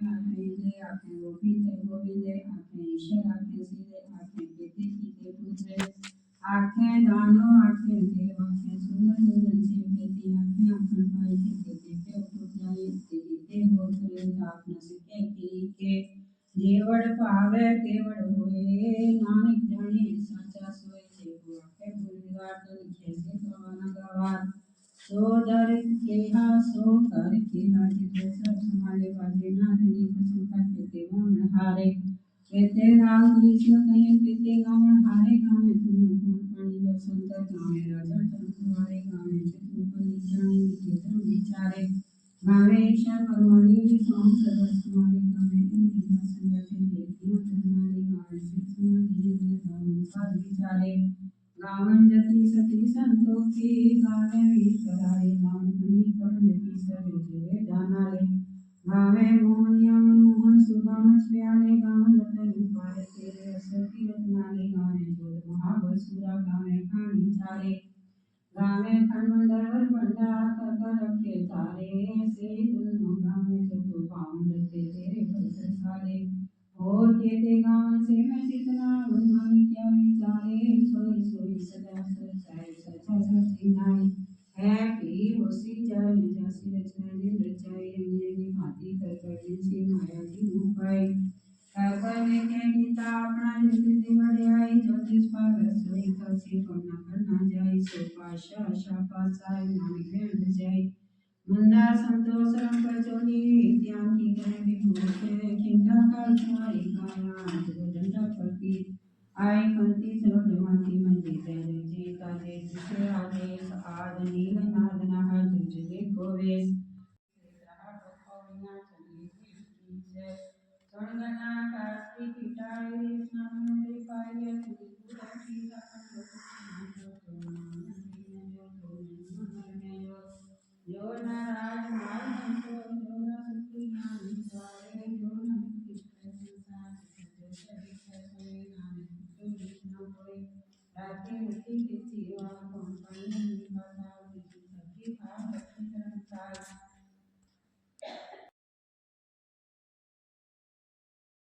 आखे आखे गोविंदे गोविंदे आखे ईश्वर आखे सिरे आखे केते कीते पूजे आखे दानो आखे देव आखे सुंदर भजन से केते आखे आखन पाए थे केते पे उठ जाए ते केते हो करे आप न सके की के जेवड़ पावे तेवड़ होए नानक जाने साचा सोए जे आखे भूलगाट लिखे से कवाना गवार सो दर केहा सो कर केहा जिते सब केते राम, कृष्ण, कहीं केते गावन हारे गावे तुम कौन पानी लो संतर गावे, राजा तंतुवारे गावे चतुपन जानी चित्र विचारे। गावे ईशा परमानी विश्वाम सदस तुम्हारे गाँव में गावे इंद्रिया संगठन देखियो तुम्हारे गाँव धरनारे गावे सिद्ध समाधि गावन साध विचारे। गावन, जति, सती, संतों संतोषी गावे ईश्वरारे नाम गुनी पढ़ने की सरे जीवे जानारे गावे, मोहनिया, मनमोहन सुगम स्व्याले चारे गावे खंडर बंडा कर रखे तारे से दुनो गावे चतु पावन रखे तेरे फल सारे और कहते गाँव से मैं जितना बदनामी क्या विचारे, सोई सोई सदा सचाए सचा सची नाई। है पी होसी जल जसी रचना जिन रचाई अन्य की भांति कर कर जिनसी माया की मुपाई कर कर लेके गीता अपना जिस बढ़ियाई जो जिस पावे सोई कसी को न करना जाई सो पाशा आशा पासाई नानक में जाई मंदा संतोष रंग चोली की गए विभूत खिंडा का तुम्हारी काया जो डंडा पति आय कंती सरोज माती मंजी तेरे जीता जिसे आदेश आद नील नाद नहा जुजले गोवेश स्वर्गना जो नाराज़ मार हमको जो न सुखी ज्ञान सारे जो न कृष्ण संसार जो सभी सोए नानक जो न कोई राधे